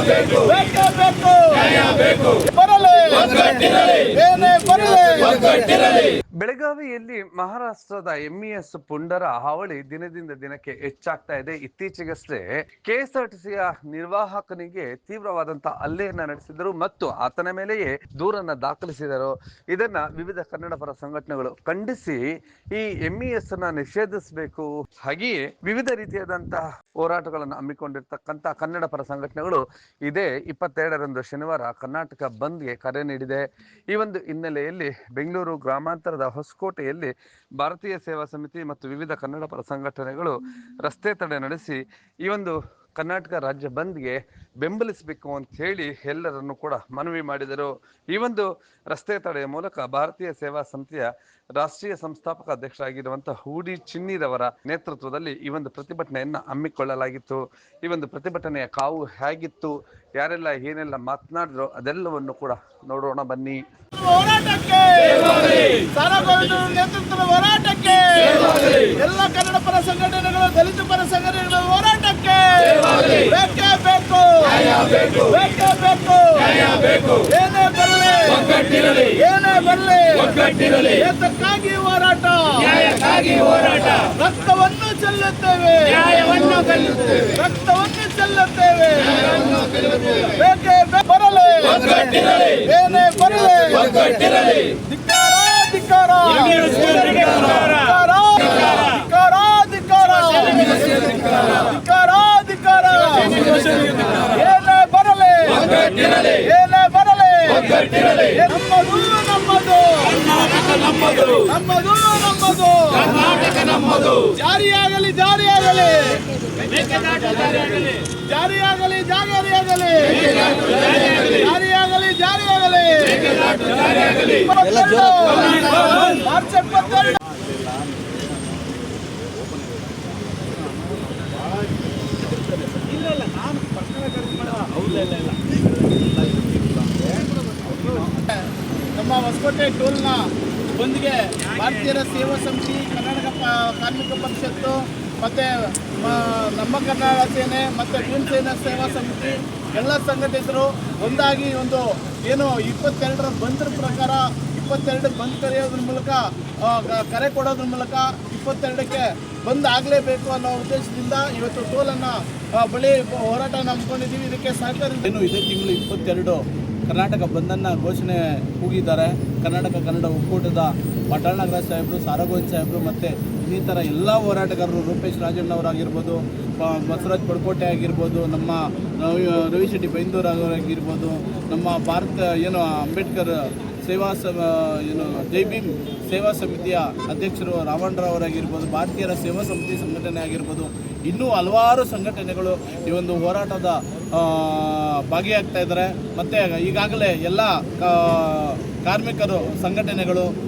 ಬೇಕೇ ಬೇಕು ಬರಲಿ ಏನೇ ಬರಲಿ ಬೆಳಗಾವಿಯಲ್ಲಿ ಮಹಾರಾಷ್ಟ್ರದ ಎಂಇಎಸ್ ಪುಂಡರ ಹಾವಳಿ ದಿನದಿಂದ ದಿನಕ್ಕೆ ಹೆಚ್ಚಾಗ್ತಾ ಇದೆ. ಇತ್ತೀಚೆಗಷ್ಟೇ ಕೆಎಸ್ಆರ್ಟಿಸಿಯ ನಿರ್ವಾಹಕನಿಗೆ ತೀವ್ರವಾದಂತಹ ಹಲ್ಲೆಯನ್ನ ನಡೆಸಿದರು ಮತ್ತು ಆತನ ಮೇಲೆಯೇ ದೂರನ್ನ ದಾಖಲಿಸಿದರು. ಇದನ್ನ ವಿವಿಧ ಕನ್ನಡ ಪರ ಸಂಘಟನೆಗಳು ಖಂಡಿಸಿ ಈ ಎಂಇಎಸ್ ಅನ್ನ ನಿಷೇಧಿಸಬೇಕು. ಹಾಗೆಯೇ ವಿವಿಧ ರೀತಿಯಾದಂತಹ ಹೋರಾಟಗಳನ್ನು ಹಮ್ಮಿಕೊಂಡಿರ್ತಕ್ಕಂಥ ಕನ್ನಡ ಪರ ಸಂಘಟನೆಗಳು ಇದೇ ಇಪ್ಪತ್ತೆರಡರಂದು ಶನಿವಾರ ಕರ್ನಾಟಕ ಬಂದ್ಗೆ ಕರೆ ನೀಡಿದೆ. ಈ ಒಂದು ಹಿನ್ನೆಲೆಯಲ್ಲಿ ಬೆಂಗಳೂರು ಗ್ರಾಮಾಂತರದ ಹೊಸಕೋಟೆಯಲ್ಲಿ ಭಾರತೀಯ ಸೇವಾ ಸಮಿತಿ ಮತ್ತು ವಿವಿಧ ಕನ್ನಡ ಪರ ಸಂಘಟನೆಗಳು ರಸ್ತೆ ತಡೆ ನಡೆಸಿ ಈ ಒಂದು ಕರ್ನಾಟಕ ರಾಜ್ಯ ಬಂದ್ಗೆ ಬೆಂಬಲಿಸಬೇಕು ಅಂತ ಹೇಳಿ ಎಲ್ಲರನ್ನು ಕೂಡ ಮನವಿ ಮಾಡಿದರು. ಈ ಒಂದು ರಸ್ತೆ ತಡೆಯ ಮೂಲಕ ಭಾರತೀಯ ಸೇವಾ ಸಮಿತಿಯ ರಾಷ್ಟ್ರೀಯ ಸಂಸ್ಥಾಪಕ ಅಧ್ಯಕ್ಷರಾಗಿರುವಂತಹ ಹೂಡಿ ಚಿನ್ನಿರವರ ನೇತೃತ್ವದಲ್ಲಿ ಈ ಒಂದು ಪ್ರತಿಭಟನೆಯನ್ನ ಹಮ್ಮಿಕೊಳ್ಳಲಾಗಿತ್ತು. ಈ ಒಂದು ಪ್ರತಿಭಟನೆಯ ಕಾವು ಹೇಗಿತ್ತು ಯಾರೆಲ್ಲ ಏನೆಲ್ಲ ಮಾತನಾಡಿದ್ರು ಅದೆಲ್ಲವನ್ನು ಕೂಡ ನೋಡೋಣ ಬನ್ನಿ. ಹೋರಾಟಕ್ಕೆ! ಸಾರಗೋವಿಂದ ನೇತೃತ್ವದ ಹೋರಾಟಕ್ಕೆ! ಎಲ್ಲ ಕನ್ನಡ ಪರ ಸಂಘಟನೆಗಳು ದಲಿತ ಪರ ಸಂಘಟನೆಗಳ ಹೋರಾಟಕ್ಕೆ! ಬೇಕೇ ಬೇಕು! ಬೇಕೇ ಬೇಕು! ಏನೇ ಬರಲಿ! ಏನೇ ಬರಲಿ! ಏತಕ್ಕಾಗಿ ಹೋರಾಟ! ಹೋರಾಟ ರಕ್ತವನ್ನು ಚೆಲ್ಲುತ್ತೇವೆ. ರಕ್ತವನ್ನು ಚೆಲ್ಲುತ್ತೇವೆ! ಬೇಕೇ ಬೇ- ಬರಲಿ ಏನೇ ಬರಲಿ ಧಿಕ್ಕಾರ ಧಿಕ್ಕಾರ ಎಂಇಎಸ್ನವರಿಗೆ ಧಿಕ್ಕಾರ. ಧಿಕ್ಕಾರ ಧಿಕ್ಕಾರ ಧಿಕ್ಕಾರ ಧಿಕ್ಕಾರ ಏನೇ ಬರಲಿ ಏನೇ ಬರಲಿ ನಮ್ಮದು ನಮ್ಮದು. ನಮ್ಮದು ನಮ್ಮದು. ನಮ್ಮದು ಕರ್ನಾಟಕ ನಮ್ಮದು. ಜಾರಿಯಾಗಲಿ ಜಾರಿಯಾಗಲಿ. ಜಾರಿಯಾಗಲಿ. ಜಾರಿಯಾಗಲಿ ಜಾರಿಯಾಗಲಿ. ಜಾರಿಯಾಗಲಿ. ಇಪ್ಪತ್ತೆರಡು, ಮಾರ್ಚ್ ಇಲ್ಲ ನಮ್ಮ ಹೊಸಕೋಟೆ ಟೋಲ್ನ ಬಂದ್ಗೆ ಭಾರತೀಯರ ಸೇವಾ ಸಮಿತಿ, ಕರ್ನಾಟಕ ಕಾರ್ಮಿಕ ಪರಿಷತ್ತು ಮತ್ತು ನಮ್ಮ ಕನ್ನಡ ಸೇನೆ ಮತ್ತು ಭೀಮಸೇನಾ ಸೇವಾ ಸಮಿತಿ, ಎಲ್ಲ ಸಂಘಟಿತರು ಒಂದಾಗಿ ಒಂದು ಏನು ಇಪ್ಪತ್ತೆರಡರ ಬಂದ್ರ ಪ್ರಕಾರ, ಇಪ್ಪತ್ತೆರಡು ಬಂದ್ ಕರೆಯೋದ್ರ ಮೂಲಕ ಕರೆ ಕೊಡೋದ್ರ ಮೂಲಕ ಇಪ್ಪತ್ತೆರಡಕ್ಕೆ ಬಂದ್ ಆಗಲೇಬೇಕು ಅನ್ನೋ ಉದ್ದೇಶದಿಂದ ಇವತ್ತು ಟೋಲನ್ನು ಬಳಿ ಹೋರಾಟ ನಂಬ್ಕೊಂಡಿದ್ದೀವಿ ಇದಕ್ಕೆ ಸಹಕಾರ ಏನು ಇದೇ ತಿಂಗಳು ಇಪ್ಪತ್ತೆರಡು. ಕರ್ನಾಟಕ ಬಂದನ್ನು ಘೋಷಣೆ ಕೂಗಿದ್ದಾರೆ. ಕರ್ನಾಟಕ, ಕನ್ನಡ ಒಕ್ಕೂಟದ ಪಟ್ಟಣಗರ ಸಾಹೇಬರು ಸಾರಗೋಜ್ ಸಾಹೇಬರು ಮತ್ತು ಇನ್ನಿತರ ಎಲ್ಲ ಹೋರಾಟಗಾರರು ರೂಪೇಶ್ ರಾಜಣ್ಣವರಾಗಿರ್ಬೋದು ಬಸವರಾಜ್ ಪಡ್ಕೋಟೆ ಆಗಿರ್ಬೋದು, ನಮ್ಮ ರವಿ ಶೆಟ್ಟಿ ಬೈಂದೂರ್ ಅವರಾಗಿರ್ಬೋದು, ನಮ್ಮ ಭಾರತ, ಏನು ಅಂಬೇಡ್ಕರ್ ಸೇವಾ ಸಮ, ಏನು, ಜೈ ಭೀಮ್ ಸೇವಾ ಸಮಿತಿಯ ಅಧ್ಯಕ್ಷರು ರಾವಣರಾವ್ ಅವರಾಗಿರ್ಬೋದು, ಭಾರತೀಯರ ಸೇವಾ ಸಮಿತಿ ಸಂಘಟನೆ ಆಗಿರ್ಬೋದು, ಇನ್ನೂ ಹಲವಾರು ಸಂಘಟನೆಗಳು ಈ ಒಂದು ಹೋರಾಟದ ಭಾಗಿಯಾಗ್ತಾ ಇದ್ದಾರೆ. ಮತ್ತು ಈಗಾಗಲೇ ಎಲ್ಲ ಕಾರ್ಮಿಕರು, ಸಂಘಟನೆಗಳು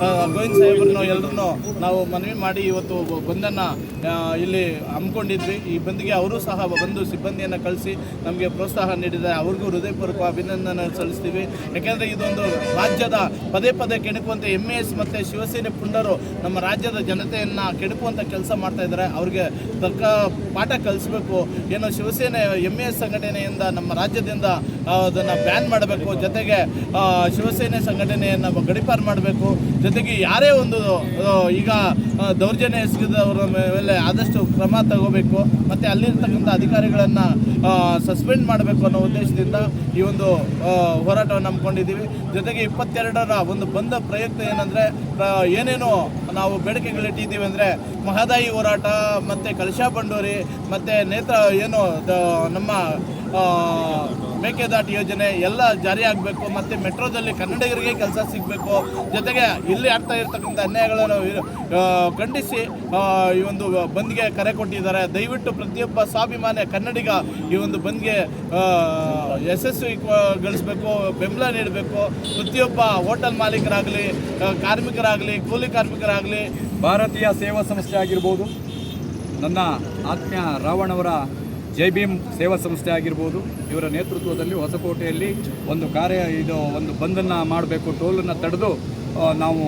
ಗೋವಿಂದ್ ಸಾಹೇಬ್ರನ್ನ ಎಲ್ಲರನ್ನು ನಾವು ಮನವಿ ಮಾಡಿ ಇವತ್ತು ಬಂದನ್ನು ಇಲ್ಲಿ ಹಮ್ಮಿಕೊಂಡಿದ್ವಿ. ಈ ಬಂದಿಗೆ ಅವರು ಸಹ ಬಂದು ಸಿಬ್ಬಂದಿಯನ್ನು ಕಳಿಸಿ ನಮಗೆ ಪ್ರೋತ್ಸಾಹ ನೀಡಿದ್ದಾರೆ. ಅವ್ರಿಗೂ ಹೃದಯಪೂರ್ವಕ ಅಭಿನಂದನೆ ಸಲ್ಲಿಸ್ತೀವಿ. ಯಾಕೆಂದರೆ ಇದೊಂದು ರಾಜ್ಯದ ಪದೇ ಪದೇ ಕೆಣಕುವಂಥ ಎಂ ಎಸ್ ಮತ್ತು ಶಿವಸೇನೆ ಪುಂಡರು ನಮ್ಮ ರಾಜ್ಯದ ಜನತೆಯನ್ನು ಕೆಣಕುವಂಥ ಕೆಲಸ ಮಾಡ್ತಾ ಇದ್ದಾರೆ. ಅವ್ರಿಗೆ ತಕ್ಕ ಪಾಠ ಕಲಿಸ್ಬೇಕು. ಏನು ಶಿವಸೇನೆ ಎಂ ಎಸ್ ಸಂಘಟನೆಯಿಂದ ನಮ್ಮ ರಾಜ್ಯದಿಂದ ಅದನ್ನು ಬ್ಯಾನ್ ಮಾಡಬೇಕು. ಜೊತೆಗೆ ಶಿವಸೇನೆ ಸಂಘಟನೆಯನ್ನು ಗಡಿಪಾರು ಮಾಡಬೇಕು. ಜೊತೆಗೆ ಯಾರೇ ಒಂದು ಈಗ ದೌರ್ಜನ್ಯ ಎಸಗಿದವರ ಮೇಲೆ ಆದಷ್ಟು ಕ್ರಮ ತಗೋಬೇಕು. ಮತ್ತು ಅಲ್ಲಿರ್ತಕ್ಕಂಥ ಅಧಿಕಾರಿಗಳನ್ನು ಸಸ್ಪೆಂಡ್ ಮಾಡಬೇಕು ಅನ್ನೋ ಉದ್ದೇಶದಿಂದ ಈ ಒಂದು ಹೋರಾಟವನ್ನು ಹಮ್ಮಿಕೊಂಡಿದ್ದೀವಿ. ಜೊತೆಗೆ ಇಪ್ಪತ್ತೆರಡರ ಒಂದು ಬಂದ ಪ್ರಯತ್ನ ಏನಂದರೆ ಏನೇನು ನಾವು ಬೇಡಿಕೆಗಳಿಟ್ಟಿದ್ದೀವಿ ಅಂದರೆ, ಮಹದಾಯಿ ಹೋರಾಟ, ಮತ್ತು ಕಲಶಾ ಬಂಡೂರಿ, ಮತ್ತು ನೇತ್ರ, ಏನು ನಮ್ಮ ಮೇಕೆದಾಟು ಯೋಜನೆ ಎಲ್ಲ ಜಾರಿ ಆಗಬೇಕು, ಮತ್ತು ಮೆಟ್ರೋದಲ್ಲಿ ಕನ್ನಡಿಗರಿಗೆ ಕೆಲಸ ಸಿಗಬೇಕು. ಜೊತೆಗೆ ಇಲ್ಲಿ ಆಗ್ತಾ ಇರ್ತಕ್ಕಂಥ ಅನ್ಯಾಯಗಳನ್ನು ಖಂಡಿಸಿ ಈ ಒಂದು ಬಂದ್ಗೆ ಕರೆ ಕೊಟ್ಟಿದ್ದಾರೆ. ದಯವಿಟ್ಟು ಪ್ರತಿಯೊಬ್ಬ ಸ್ವಾಭಿಮಾನಿ ಕನ್ನಡಿಗ ಈ ಒಂದು ಬಂದ್ಗೆ ಯಶಸ್ವಿ ಯಶಸ್ವಿಗೊಳಿಸಬೇಕು ಬೆಂಬಲ ನೀಡಬೇಕು. ಪ್ರತಿಯೊಬ್ಬ ಹೋಟೆಲ್ ಮಾಲೀಕರಾಗಲಿ ಕಾರ್ಮಿಕರಾಗಲಿ, ಕೂಲಿ ಕಾರ್ಮಿಕರಾಗಲಿ. ಭಾರತೀಯ ಸೇವಾ ಸಂಸ್ಥೆ ಆಗಿರ್ಬೋದು. ನನ್ನ ಆತ್ಮೀಯ ರಾವಣವರ ಜೈ ಭೀಮ್ ಸೇವಾ ಸಂಸ್ಥೆ ಆಗಿರ್ಬೋದು, ಇವರ ನೇತೃತ್ವದಲ್ಲಿ ಹೊಸಕೋಟೆಯಲ್ಲಿ ಒಂದು ಕಾರ್ಯ, ಇದು ಒಂದು ಬಂದನ್ನು ಮಾಡಬೇಕು, ಟೋಲನ್ನು ತಡೆದು ನಾವು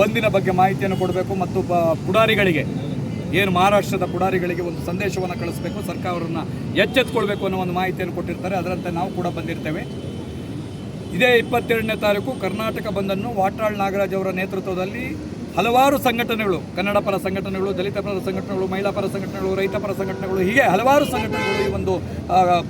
ಬಂದಿನ ಬಗ್ಗೆ ಮಾಹಿತಿಯನ್ನು ಕೊಡಬೇಕು ಮತ್ತು ಬ ಪುಡಾರಿಗಳಿಗೆ, ಏನು ಮಹಾರಾಷ್ಟ್ರದ ಪುಡಾರಿಗಳಿಗೆ ಒಂದು ಸಂದೇಶವನ್ನು ಕಳಿಸ್ಬೇಕು, ಸರ್ಕಾರವನ್ನು ಎಚ್ಚೆತ್ಕೊಳ್ಬೇಕು ಅನ್ನೋ ಒಂದು ಮಾಹಿತಿಯನ್ನು ಕೊಟ್ಟಿರ್ತಾರೆ, ಅದರಂತೆ ನಾವು ಕೂಡ ಬಂದಿರ್ತೇವೆ. ಇದೇ ಇಪ್ಪತ್ತೆರಡನೇ ತಾರೀಕು ಕರ್ನಾಟಕ ಬಂದನ್ನು ವಾಟಾಳ್ ನಾಗರಾಜ್ ಅವರ ನೇತೃತ್ವದಲ್ಲಿ ಹಲವಾರು ಸಂಘಟನೆಗಳು, ಕನ್ನಡ ಪರ ಸಂಘಟನೆಗಳು, ದಲಿತ ಪರ ಸಂಘಟನೆಗಳು, ಮಹಿಳಾ ಪರ ಸಂಘಟನೆಗಳು, ರೈತ ಪರ ಸಂಘಟನೆಗಳು, ಹೀಗೆ ಹಲವಾರು ಸಂಘಟನೆಗಳು ಈ ಒಂದು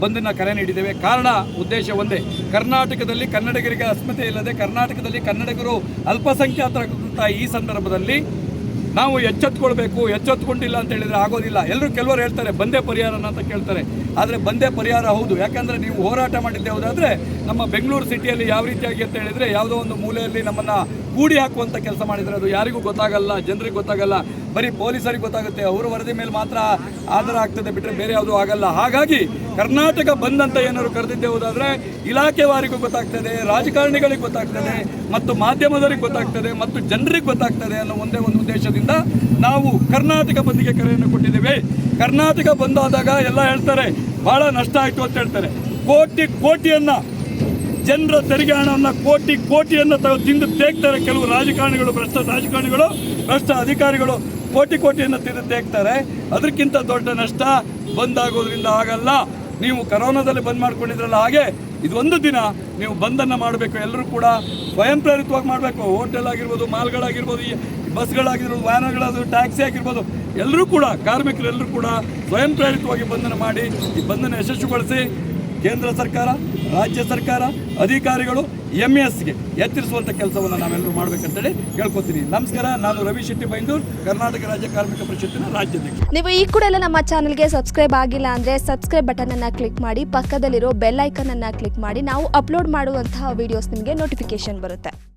ಬಂದಿನ ಕರೆ ನೀಡಿದ್ದೇವೆ. ಕಾರಣ, ಉದ್ದೇಶ ಒಂದೇ. ಕರ್ನಾಟಕದಲ್ಲಿ ಕನ್ನಡಿಗರಿಗೆ ಅಸ್ಮಿತೆ ಇಲ್ಲದೆ ಕರ್ನಾಟಕದಲ್ಲಿ ಕನ್ನಡಿಗರು ಅಲ್ಪಸಂಖ್ಯಾತರಾಗುವಂಥ ಈ ಸಂದರ್ಭದಲ್ಲಿ ನಾವು ಎಚ್ಚೆತ್ಕೊಳ್ಬೇಕು, ಎಚ್ಚೆತ್ಕೊಂಡಿಲ್ಲ ಅಂತ ಹೇಳಿದರೆ ಆಗೋದಿಲ್ಲ. ಎಲ್ಲರೂ ಕೆಲವರು ಹೇಳ್ತಾರೆ, ಬಂದೇ ಪರಿಹಾರನ ಅಂತ ಕೇಳ್ತಾರೆ. ಆದರೆ ಬಂದೇ ಪರಿಹಾರ ಹೌದು. ಯಾಕಂದರೆ ನೀವು ಹೋರಾಟ ಮಾಡಿದ್ದೆ ಹೌದಾದರೆ ನಮ್ಮ ಬೆಂಗಳೂರು ಸಿಟಿಯಲ್ಲಿ ಯಾವ ರೀತಿಯಾಗಿ ಅಂತ ಹೇಳಿದರೆ ಯಾವುದೋ ಒಂದು ಮೂಲೆಯಲ್ಲಿ ನಮ್ಮನ್ನ ಕೂಡಿ ಹಾಕುವಂಥ ಕೆಲಸ ಮಾಡಿದರೆ ಅದು ಯಾರಿಗೂ ಗೊತ್ತಾಗಲ್ಲ, ಜನರಿಗೆ ಗೊತ್ತಾಗಲ್ಲ, ಬರೀ ಪೊಲೀಸರಿಗೆ ಗೊತ್ತಾಗುತ್ತೆ. ಅವರ ವರದಿ ಮೇಲೆ ಮಾತ್ರ ಆಧಾರ ಆಗ್ತದೆ ಬಿಟ್ಟರೆ ಬೇರೆ ಯಾವುದೂ ಆಗಲ್ಲ. ಹಾಗಾಗಿ ಕರ್ನಾಟಕ ಬಂದಂತ ಏನಾದ್ರು ಕರೆದಿದ್ದೆ ಹೋದಾದರೆ ಇಲಾಖೆವಾರಿಗೂ ಗೊತ್ತಾಗ್ತದೆ, ರಾಜಕಾರಣಿಗಳಿಗೆ ಗೊತ್ತಾಗ್ತದೆ, ಮತ್ತು ಮಾಧ್ಯಮದವರಿಗೆ ಗೊತ್ತಾಗ್ತದೆ, ಮತ್ತು ಜನರಿಗೆ ಗೊತ್ತಾಗ್ತದೆ ಅನ್ನೋ ಒಂದೇ ಒಂದು ಉದ್ದೇಶದಿಂದ ನಾವು ಕರ್ನಾಟಕ ಬಂದಿಗೆ ಕರೆಯನ್ನು ಕೊಟ್ಟಿದ್ದೇವೆ. ಕರ್ನಾಟಕ ಬಂದಾದಾಗ ಎಲ್ಲ ಹೇಳ್ತಾರೆ, ಬಹಳ ನಷ್ಟ ಆಯಿತು ಅಂತ ಹೇಳ್ತಾರೆ. ಕೋಟಿ ಕೋಟಿಯನ್ನ ಜನರ ತೆರಿಗೆ ಹಣವನ್ನು ಕೋಟಿ ಕೋಟಿಯನ್ನು ತಿಂದು ತೇಗ್ತಾರೆ. ಕೆಲವು ರಾಜಕಾರಣಿಗಳು, ಭ್ರಷ್ಟ ರಾಜಕಾರಣಿಗಳು, ಭ್ರಷ್ಟ ಅಧಿಕಾರಿಗಳು ಕೋಟಿ ಕೋಟಿಯನ್ನು ತಿಂದು ತೇಗ್ತಾರೆ. ಅದಕ್ಕಿಂತ ದೊಡ್ಡ ನಷ್ಟ ಬಂದಾಗೋದ್ರಿಂದ ಆಗಲ್ಲ. ನೀವು ಕರೋನಾದಲ್ಲಿ ಬಂದ್ ಮಾಡ್ಕೊಂಡಿದ್ರಲ್ಲ ಹಾಗೆ ಇದೊಂದು ದಿನ ನೀವು ಬಂದನ್ನು ಮಾಡಬೇಕು. ಎಲ್ಲರೂ ಕೂಡ ಸ್ವಯಂ ಪ್ರೇರಿತವಾಗಿ ಮಾಡಬೇಕು. ಹೋಟೆಲ್ ಆಗಿರ್ಬೋದು ಮಾಲ್ಗಳಾಗಿರ್ಬೋದು ಬಸ್ಗಳಾಗಿರ್ಬೋದು ವ್ಯಾನ್ಗಳಾಗಿರ್ಬೋದು ಟ್ಯಾಕ್ಸಿ ಆಗಿರ್ಬೋದು, ಎಲ್ಲರೂ ಕೂಡ, ಕಾರ್ಮಿಕರೆಲ್ಲರೂ ಕೂಡ ಸ್ವಯಂ ಪ್ರೇರಿತವಾಗಿ ಬಂಧನ ಮಾಡಿ ಈ ಬಂಧನ ಯಶಸ್ವಿಗೊಳಿಸಿ ಕೇಂದ್ರ ಸರ್ಕಾರ ರಾಜ್ಯ ಸರ್ಕಾರ ಅಧಿಕಾರಿಗಳು ಎಂ ಎಸ್ಗೆ ಎಚ್ಚರಿಸುವಂಥ ಕೆಲಸವನ್ನು ನಾವೆಲ್ಲರೂ ಮಾಡಬೇಕಂತೇಳಿ ಕೇಳ್ಕೊತೀನಿ ನಮಸ್ಕಾರ, ನಾನು ರವಿ ಶೆಟ್ಟಿ ಬೈಂದೂರ್, ಕರ್ನಾಟಕ ರಾಜ್ಯ ಕಾರ್ಮಿಕ ಪರಿಷತ್ತಿನ ರಾಜ್ಯಾಧ್ಯಕ್ಷ ನೀವು ಈ ಕೂಡ ಎಲ್ಲ ನಮ್ಮ ಚಾನಲ್ಗೆ ಸಬ್ಸ್ಕ್ರೈಬ್ ಆಗಿಲ್ಲ ಅಂದರೆ ಸಬ್ಸ್ಕ್ರೈಬ್ ಬಟನನ್ನು ಕ್ಲಿಕ್ ಮಾಡಿ, ಪಕ್ಕದಲ್ಲಿರೋ ಬೆಲ್ ಐಕನನ್ನು ಕ್ಲಿಕ್ ಮಾಡಿ, ನಾವು ಅಪ್ಲೋಡ್ ಮಾಡುವಂತಹ ವಿಡಿಯೋಸ್ ನಿಮಗೆ ನೋಟಿಫಿಕೇಶನ್ ಬರುತ್ತೆ.